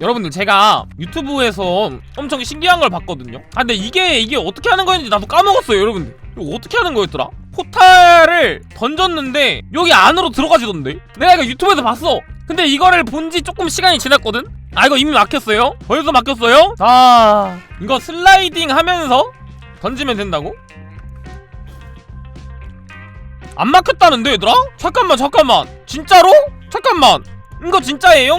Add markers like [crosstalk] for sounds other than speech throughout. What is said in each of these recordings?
여러분들 제가 유튜브에서 엄청 신기한 걸 봤거든요 아 근데 이게 이게 어떻게 하는 거였는지 나도 까먹었어요 여러분들 이거 어떻게 하는 거였더라? 포탈을 던졌는데 여기 안으로 들어가지던데? 내가 이거 유튜브에서 봤어 근데 이거를 본 지 조금 시간이 지났거든? 아 이거 이미 막혔어요? 벌써 막혔어요? 아 이거 슬라이딩 하면서 던지면 된다고? 안 막혔다는데 얘들아? 잠깐만 잠깐만 진짜로? 잠깐만 이거 진짜예요?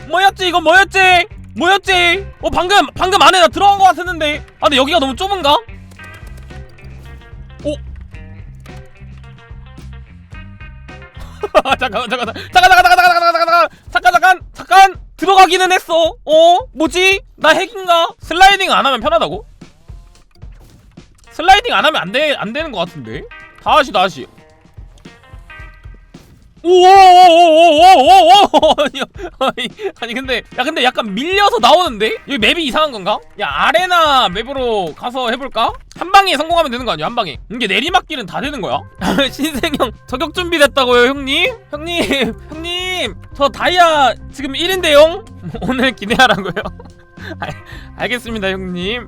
뭐였지 이거 뭐였지 뭐였지 어 방금 방금 안에 나 들어간 것 같았는데 아 근데 여기가 너무 좁은가? 오 [laughs] 잠깐만 잠깐만 잠깐 잠깐 잠깐 잠깐 잠깐 잠깐 잠깐 잠깐 잠깐 들어가기는 했어 어? 뭐지? 나 핵인가? 슬라이딩 안 하면 편하다고? 슬라이딩 안 하면 안, 되, 안 되는 것 같은데? 다시 다시 오오오오오오오 아니, 아니 아니 근데 야 근데 약간 밀려서 나오는데 여기 맵이 이상한 건가? 야 아레나 맵으로 가서 해볼까? 한 방에 성공하면 되는 거 아니야 한 방에 이게 내리막길은 다 되는 거야? 신생형 저격 준비됐다고요 형님? 형님 형님 저 다이아 지금 1인데용 오늘 기대하라고요 알, 알겠습니다 형님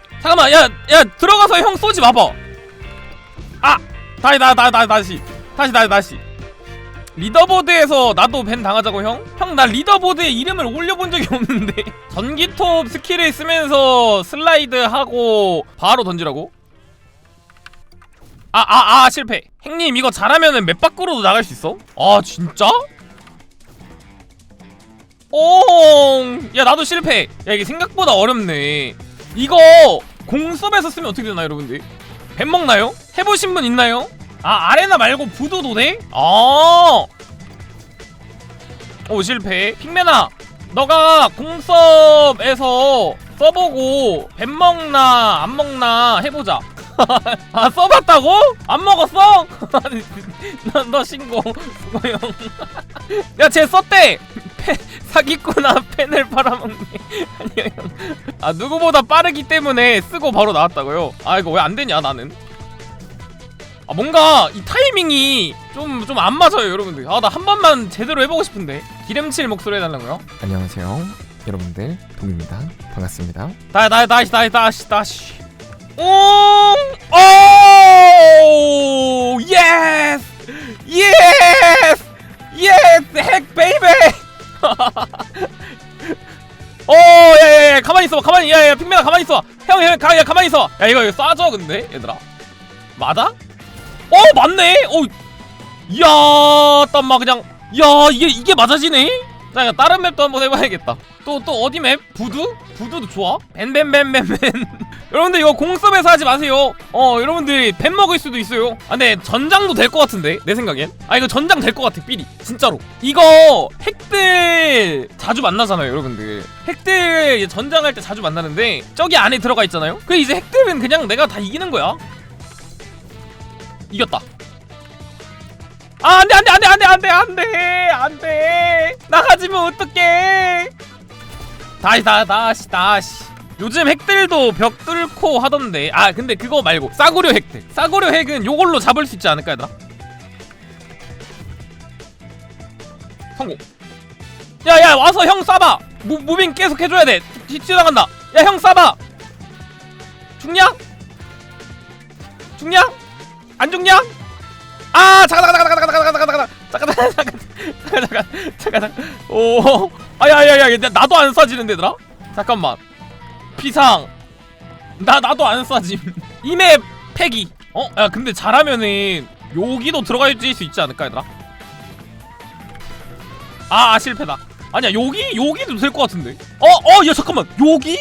잠깐만 야야 들어가서 형 쏘지 마봐. 아 다시 나나나 다시 다시 다시 다시. 리더보드에서 나도 밴 당하자고 형? 형 나 리더보드에 이름을 올려본 적이 없는데 [laughs] 전기톱 스킬을 쓰면서 슬라이드 하고 바로 던지라고? 아아아 실패 형님 이거 잘하면은 맵 밖으로도 나갈 수 있어? 아 진짜? 오야 나도 실패 야 이게 생각보다 어렵네 이거 공섭에서 쓰면 어떻게 되나 여러분들? 뱀 먹나요? 해보신 분 있나요? 아 아레나 말고 부두도 돼? 아. 오 실패. 핑맨아, 너가 공섭에서 써보고 뱀 먹나 안 먹나 해보자. [laughs] 아 써봤다고? 안 먹었어? [laughs] 너, 너 신고 [laughs] 수고형. 야쟤 썼대. 펜, 사기꾼아 펜을 팔아먹네. [laughs] 아니요 형. 아 누구보다 빠르기 때문에 쓰고 바로 나왔다고요. 아 이거 왜 안 되냐 나는. 아 뭔가 이 타이밍이 좀 좀 안 맞아요 여러분들 아 나 한 번만 제대로 해보고 싶은데 기름칠 목소리 해달라고요? 안녕하세요 여러분들 돔입니다 반갑습니다 다, 다, 다시 다시 다시 다시 오! 오! 예스! 예스! 예스! 핵 베이베! 오, 야, 야, 야, 가만히 있어, 가만히, 야, 야, 핑맨아, 가만히 있어. 형, 형, 가, 야, 가만히 있어. 야, 이거, 이거 쏴줘, 근데, 얘들아. 맞아? 어, 맞네. 어, 이야, 땀마 그냥, 야, 이게 이게 맞아지네. 자, 이거 다른 맵도 한번 해봐야겠다. 또 또 어디 맵? 부두? 부두도 좋아? 벤벤벤벤벤. 여러분들 이거 공섭에서 하지 마세요. 어, 여러분들 뱀 먹을 수도 있어요. 아, 근데 전장도 될 것 같은데 내 생각엔. 아, 이거 전장 될 것 같아, 삐리. 진짜로. 이거 핵들 자주 만나잖아요, 여러분들. 핵들 전장할 때 자주 만나는데 저기 안에 들어가 있잖아요. 그 이제 핵들은 그냥 내가 다 이기는 거야. 이겼다. 아, 안 돼, 안 돼, 안 돼, 안 돼, 안 돼, 안 돼, 안 돼. 나가지면 어떡해. 다시, 다, 다시, 다시. 요즘 핵들도 벽 뚫고 하던데. 아, 근데 그거 말고 싸구려 핵들. 싸구려 핵은 요걸로 잡을 수 있지 않을까, 얘들아? 성공. 야, 야, 와서 형 쏴봐. 무, 무빙 계속 해줘야 돼. 뒤, 지나간다. 야, 형 쏴봐. 죽냐? 죽냐? 안 죽냐? 아 잠깐 잠깐 잠깐 잠깐 잠깐 잠깐 잠깐 잠깐 잠깐 잠깐 잠깐 잠깐 오 아야야야 나도 안 쏴지는데 얘들아 잠깐만 피상 나 나도 안 쏴짐 이맵 패기 어? 야 근데 잘하면은 여기도 들어갈 수 있지 않을까 얘들아? 아, 아 실패다 아니야 여기? 여기도 될 것 같은데 어? 어? 야 잠깐만 여기?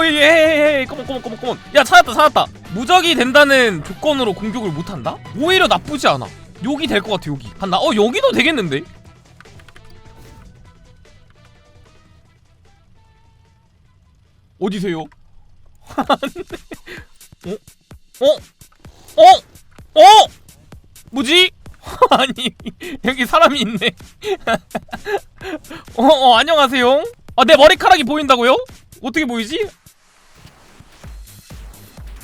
오예예예 컴온 컴온 컴온 컴온 야 찾았다 찾았다 무적이 된다는 조건으로 공격을 못한다? 오히려 나쁘지 않아 여기 될 것 같아 여기 간다 어 여기도 되겠는데? 어디세요? [laughs] 어? 어? 어? 어? 뭐지? [laughs] 아니 여기 사람이 있네 [laughs] 어, 어 안녕하세요 아 내 머리카락이 보인다고요? 어떻게 보이지?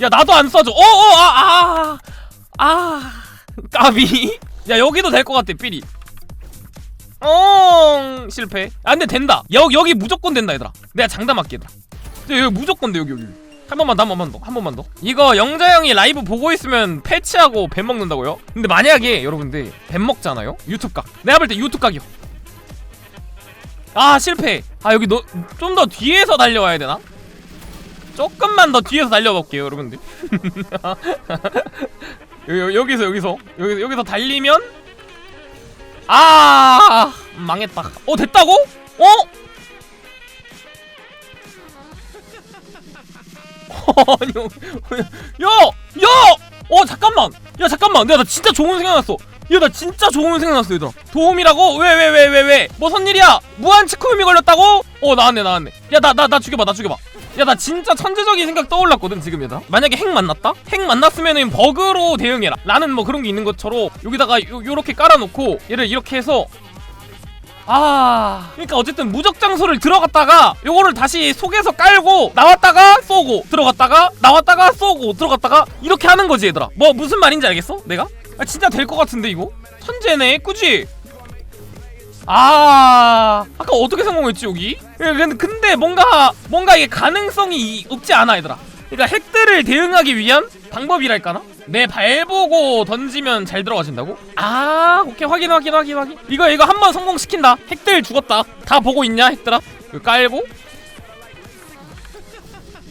야 나도 안 쏴줘 어어 아아 아, 아, 까비 야 여기도 될 것 같아 삐리 어 실패 아 근데 된다 여기 여기 무조건 된다 얘들아 내가 장담할게 얘들아 야, 여기 무조건 돼 여기 여기 한 번만 더 한 번만 더한 번만 더 이거 영자 형이 라이브 보고 있으면 패치하고 뱀 먹는다고요? 근데 만약에 여러분들 뱀 먹잖아요? 유튜브 각 내가 볼 때 유튜브 각이요 아 실패 아 여기 너 좀 더 뒤에서 달려와야 되나? 조금만 더 뒤에서 달려볼게요 여러분들 [laughs] 여기, 여기서 여기서 여기, 여기서 달리면 아 망했다 어 됐다고? 어? 아니 야! 야! 어 잠깐만 야 잠깐만 내가 나 진짜 좋은 생각 났어 야 나 진짜 좋은 생각 났어 얘들아 도움이라고? 왜 왜 왜 왜왜 무슨 일이야 무한 치쿠음이 걸렸다고? 어 나왔네 나왔네 야 나 나 나 죽여봐 나 죽여봐 야 나 진짜 천재적인 생각 떠올랐거든 지금 얘들아 만약에 핵 만났다? 핵 만났으면은 버그로 대응해라 나는 뭐 그런 게 있는 것처럼 여기다가 요, 요렇게 깔아놓고 얘를 이렇게 해서 아 그러니까 어쨌든 무적 장소를 들어갔다가 요거를 다시 속에서 깔고 나왔다가 쏘고 들어갔다가 나왔다가 쏘고 들어갔다가 이렇게 하는 거지 얘들아 뭐 무슨 말인지 알겠어? 내가? 아 진짜 될 것 같은데 이거? 천재네 꾸지? 아 아까 어떻게 성공했지 여기? 예, 근데, 근데 뭔가 뭔가 이게 가능성이 없지 않아 얘들아 그러니까 핵들을 대응하기 위한 방법이랄까나? 내 발 보고 던지면 잘 들어가진다고? 아 오케이 확인 확인 확인 확인 이거 이거 한 번 성공시킨다 핵들 죽었다 다 보고 있냐 핵들아 이거 깔고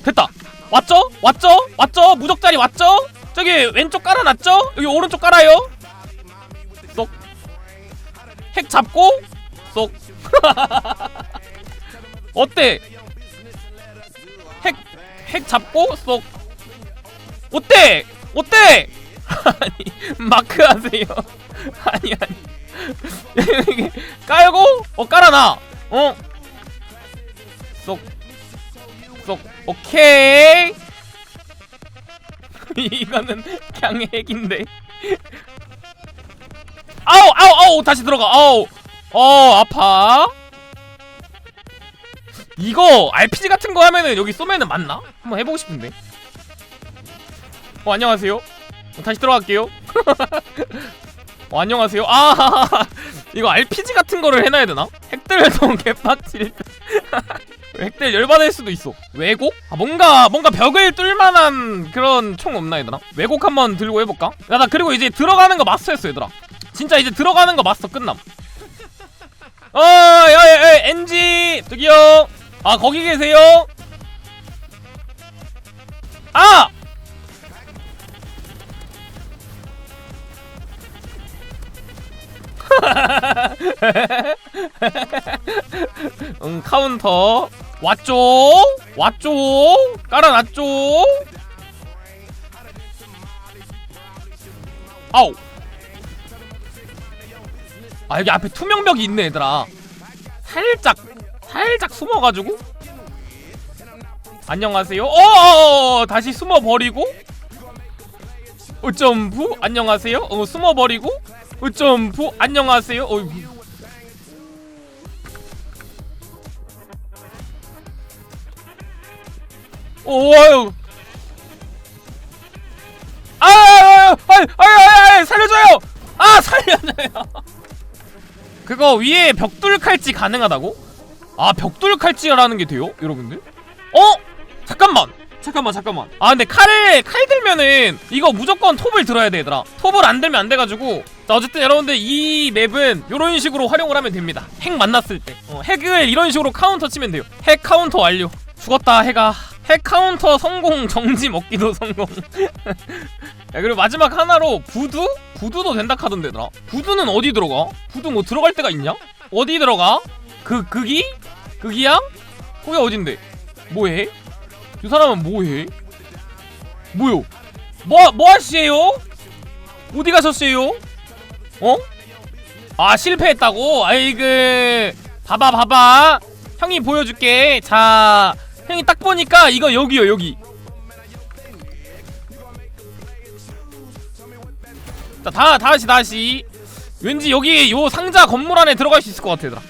됐다 왔죠? 왔죠? 왔죠? 무적자리 왔죠? 저기 왼쪽 깔아놨죠? 여기 오른쪽 깔아요 쏙핵 잡고 쏙 [laughs] 어때? 핵, 핵 잡고 쏙 어때? 어때? 아니 마크 하세요. [laughs] 아니 아니. 깔고? 어 깔아놔. 어 쏙 쏙. 오케이. [laughs] 이거는 그냥 핵인데. 아우 아우 아우 다시 들어가. 아우. 어 아파. 이거 RPG 같은 거 하면은 여기 쏘면은 맞나? 한번 해보고 싶은데 어 안녕하세요 어, 다시 들어갈게요 [laughs] 어 안녕하세요 아 [laughs] 이거 RPG 같은 거를 해놔야 되나? 핵들도 개빡칠 [laughs] 핵들 열받을 수도 있어 왜곡? 아 뭔가 뭔가 벽을 뚫만한 그런 총 없나 얘들아? 왜곡 한번 들고 해볼까? 야 나 그리고 이제 들어가는 거 마스터했어 얘들아 진짜 이제 들어가는 거 마스터 끝남 어, 야, 야, 야, NG, 저기요. 아, 거기 계세요? 아! [laughs] 응, 카운터. 왔죠? 왔죠? 깔아놨죠? 아우. 아 여기 앞에 투명벽이 있네 얘들아 살짝 살짝 숨어가지고 안녕하세요 어어어 다시 숨어버리고 어점부 안녕하세요 어 숨어버리고 어 점부 안녕하세요 어 오아유 아아 아 아 살려줘요 아 [laughs] 살려줘요 그거 위에 벽돌 칼찌 가능하다고? 아 벽돌 칼찌라는 게 돼요? 여러분들? 어? 잠깐만 잠깐만 잠깐만 아 근데 칼을 칼 들면은 이거 무조건 톱을 들어야 돼 얘들아 톱을 안 들면 안 돼가지고 어쨌든 여러분들 이 맵은 이런 식으로 활용을 하면 됩니다 핵 만났을 때 어, 핵을 이런 식으로 카운터 치면 돼요 핵 카운터 완료 죽었다 해가 핵 카운터 성공 정지 먹기도 [laughs] 성공 야 그리고 마지막 하나로 구두? 구두도 된다 카던데 얘들아 구두는 어디 들어가? 구두 뭐 들어갈 데가 있냐? 어디 들어가? 그 극이? 극이야? 거기 어딘데? 뭐해? 이 사람은 뭐해? 뭐요? 뭐, 뭐 하시에요? 어디 가셨어요? 어? 아 실패했다고? 아이고 봐봐 봐봐. 형이 보여줄게. 자 형이 딱 보니까 이거 여기요 여기. 자 다, 다시 다시. 왠지 여기 요 상자 건물 안에 들어갈 수 있을 것 같아 얘들아.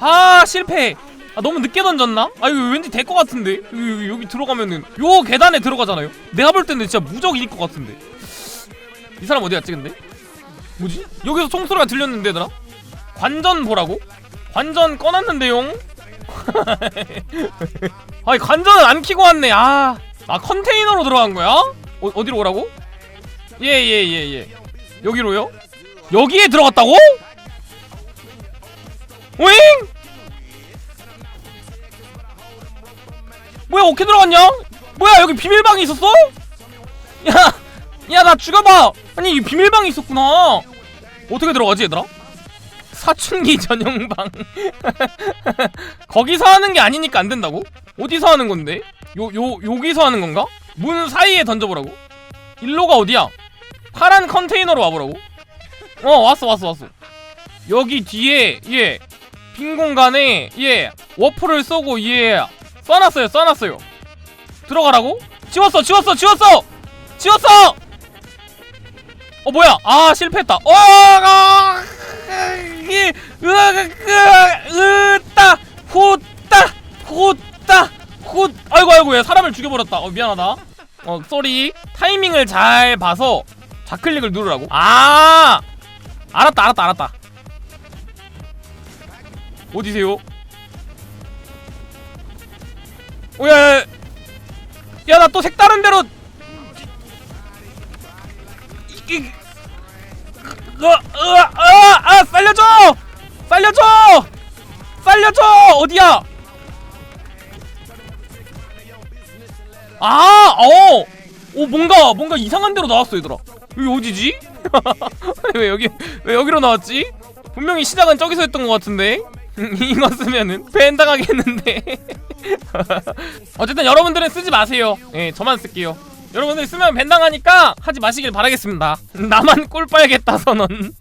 아 실패. 아 너무 늦게 던졌나? 아 이거 왠지 될 것 같은데? 여기, 여기 들어가면은. 요 계단에 들어가잖아요. 내가 볼 때는 진짜 무적일 것 같은데 이 사람 어디 갔지 근데? 뭐지? 여기서 총소리가 들렸는데 얘들아? 관전 보라고? 관전 꺼놨는데용? [laughs] 아니 관전은 안 키고 왔네 아, 아 컨테이너로 들어간 거야? 어, 어디로 오라고? 예예예 예, 여기로요? 여기에 들어갔다고? 오잉? 뭐야 어떻게 들어갔냐? 뭐야 여기 비밀방이 있었어? 야, 야 나 죽여봐. 아니 이 비밀방이 있었구나. 어떻게 들어가지 얘들아? 사춘기 [laughs] 전용방. [laughs] 거기서 하는 게 아니니까 안 된다고? 어디서 하는 건데? 요 요 여기서 하는 건가? 문 사이에 던져보라고? 일로가 어디야? 파란 컨테이너로 와보라고? 어 왔어 왔어 왔어. 여기 뒤에 예. 빈 공간에 예 워프를 쏘고 예 써놨어요 써놨어요 들어가라고? 지웠어 지웠어 지웠어 지웠어 어 뭐야? 아 실패했다. 어 아, 이, 으, 으따 후따 후따 후. 아이고 아이고 얘 사람을 죽여버렸다. 어 미안하다. 어 쏘리. 타이밍을 잘 봐서 좌클릭을 누르라고. 아 알았다 알았다 알았다. 어디세요? 오야 야나 또 색다른 데로 이 으아 살려줘! 살려줘! 살려줘! 어디야? 아 어! 오 뭔가 뭔가 이상한 데로 나왔어 얘들아. 여기 어디지? [laughs] 왜 여기 왜 여기로 나왔지? 분명히 시작은 저기서 했던 것 같은데? 이거 쓰면은 밴 당하겠는데? [laughs] 어쨌든 여러분들은 쓰지 마세요. 예 저만 쓸게요 여러분들 쓰면 밴 당하니까 하지 마시길 바라겠습니다. 나만 꿀 빨겠다 선언 [laughs]